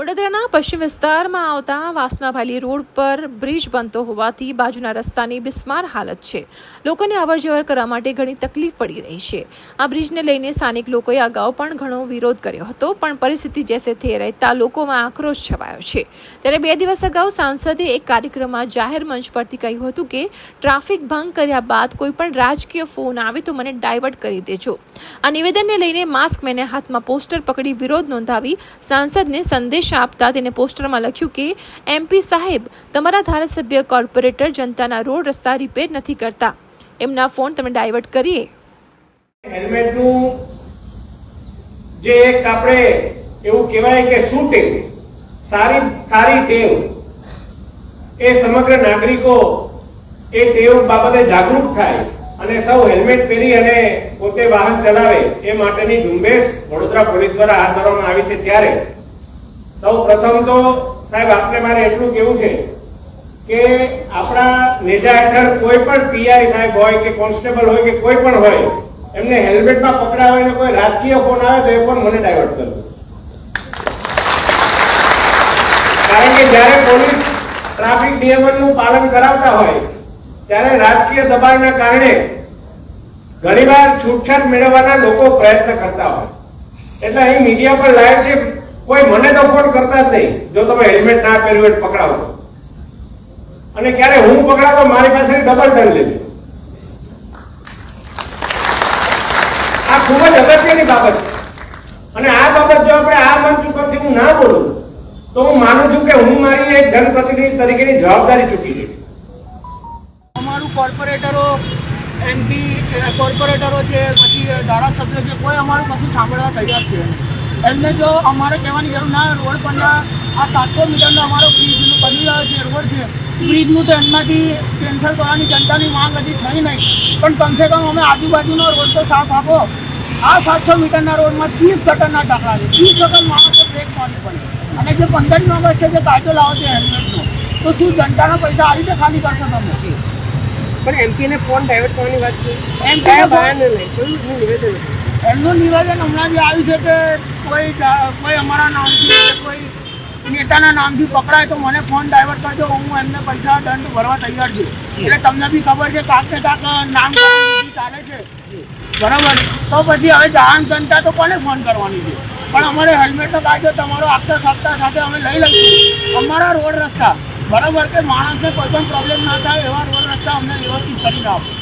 વડોદરાના પશ્ચિમ વિસ્તારમાં આવતા વાસનાભાલી રોડ પર બ્રિજ બનતો હોવાથી બાજુના રસ્તાની બિસ્માર હાલત છે. લોકોને અવરજવર કરવા માટે ઘણી તકલીફ પડી રહી છે. આ બ્રિજને લઈને સ્થાનિક લોકોએ અગાઉ પણ ઘણો વિરોધ કર્યો હતો, પણ પરિસ્થિતિ જેસે થઈ રહેતા લોકોમાં આક્રોશ છવાયો છે. ત્યારે બે દિવસ અગાઉ સાંસદે એક કાર્યક્રમમાં જાહેર મંચ પરથી કહ્યું હતું કે, ટ્રાફિક ભંગ કર્યા બાદ કોઈ પણ રાજકીય ફોન આવે તો મને ડાયવર્ટ કરી દેજો. આ નિવેદનને લઈને માસ્ક મેને હાથમાં પોસ્ટર પકડી વિરોધ નોંધાવી સાંસદને સંદેશ આપતા તેને પોસ્ટરમાં લખ્યું કે એમપી સાહેબ, તમારા ધારાસભ્ય કોર્પોરેટર જનતાના રોડ રસ્તા રિપેર નથી કરતા. એમના ફોન તમે ડાયવર્ટ કરીએ. હેલ્મેટનું જે એક આપણે એવું કહેવાય કે શું ટેવ સારી સારી ટેવ, એ સમગ્ર નાગરિકો એ ટેવ બાબતે જાગૃત થાય અને સૌ હેલ્મેટ પહેરી અને પોતે વાહન ચલાવે, એ માટેની ઝુંબેશ વડોદરા પોલીસ દ્વારા હાથ ધરવામાં આવી છે ત્યારે. સૌ પ્રથમ તો, સાહેબ, આપને મારે એટલું કેવું છે કે આપણા નેજા હેઠળ કોઈ પણ પીઆઈ સાહેબ હોય કે કોન્સ્ટેબલ હોય કે કોઈ પણ હોય, એમને હેલ્મેટમાં પકડાવે ને કોઈ રાજકીય ફોન આવે તો એ ફોન મને ડાયવર્ટ કરજો કારણ કે જ્યારે પોલીસ ટ્રાફિક નિયમનનું પાલન કરાવતા હોય, ત્યારે રાજકીય દબાણના કારણે ઘણીવાર છૂટછાટ મેળવવાના લોકો પ્રયત્ન કરતા હોય. એટલે અહીં મીડિયા પર લાઈવ છે. કોઈ મને તો ફોન કરતા જ નહીં. જો તમે હેલ્મેટ ના પહેર્યું હોય પકડાવો. અને ક્યારે હું પકડાતો મારી પાસે ડબલ દંડ લીધો આ ખૂબ જ અગત્યની બાબત છે. અને આ બાબત જો આપણે આ મંચ ઉપરથી હું ના બોલું, તો હું માનું છું કે હું મારી એક જનપ્રતિનિધિ તરીકેની જવાબદારી ચૂકી ગઈ. અમારું કોર્પોરેટરો, એમપી, કોર્પોરેટરો છે પછી ધારાસભ્યો છે કોઈ અમારું કશું સાંભળવા તૈયાર છે. એમને જો અમારે કહેવાની જરૂર ના રોડ પરના આ સાતસો મીટરનો અમારો બ્રિજનું બની રહ્યો છે રોડ છે. બ્રિજનું તો એમનાથી કેન્સલ કરવાની જનતાની માંગ હજી થઈ નહીં. પણ કમસે કમ અમે આજુબાજુનો રોડ તો સાફ આપો. આ સાતસો મીટરના રોડમાં ત્રીસ ગટરના ટાંકડા છે. ત્રીસ ગટર માણસો બ્રેક મારવી પડે. અને જે પંદરમી ઓગસ્ટે જે કાયદો લાવો છે હેલ્મેટનો તો શું જનતાના પૈસા આ રીતે ખાલી કરશો તમે? પણ એમપીને ફોન ડાયવર્ટ કરવાની વાત છે. એમ ને કયા નહીં? નિવેદન. એમનું નિવેદન હમણાં જે આવ્યું છે કે કોઈ કોઈ અમારા નામથી કોઈ નેતાના નામથી પકડાય તો મને ફોન ડાયવર્ટ કરજો હું એમને પૈસા દંડ ભરવા તૈયાર છું. એટલે તમને બી ખબર છે કાંક ને કાંક નામ ચાલે છે. બરાબર? તો પછી હવે જાણ જનતા તો કોને ફોન કરવાની છે? પણ અમારે હેલ્મેટનો કાયદો તમારો આપતા સપ્તાહ સાથે અમે લઈ લઈશું. અમારા રોડ રસ્તા બરાબર? કે માણસને કોઈ પણ પ્રોબ્લેમ ના થાય એવા રોડ રસ્તા અમને વ્યવસ્થિત કરીને આપો.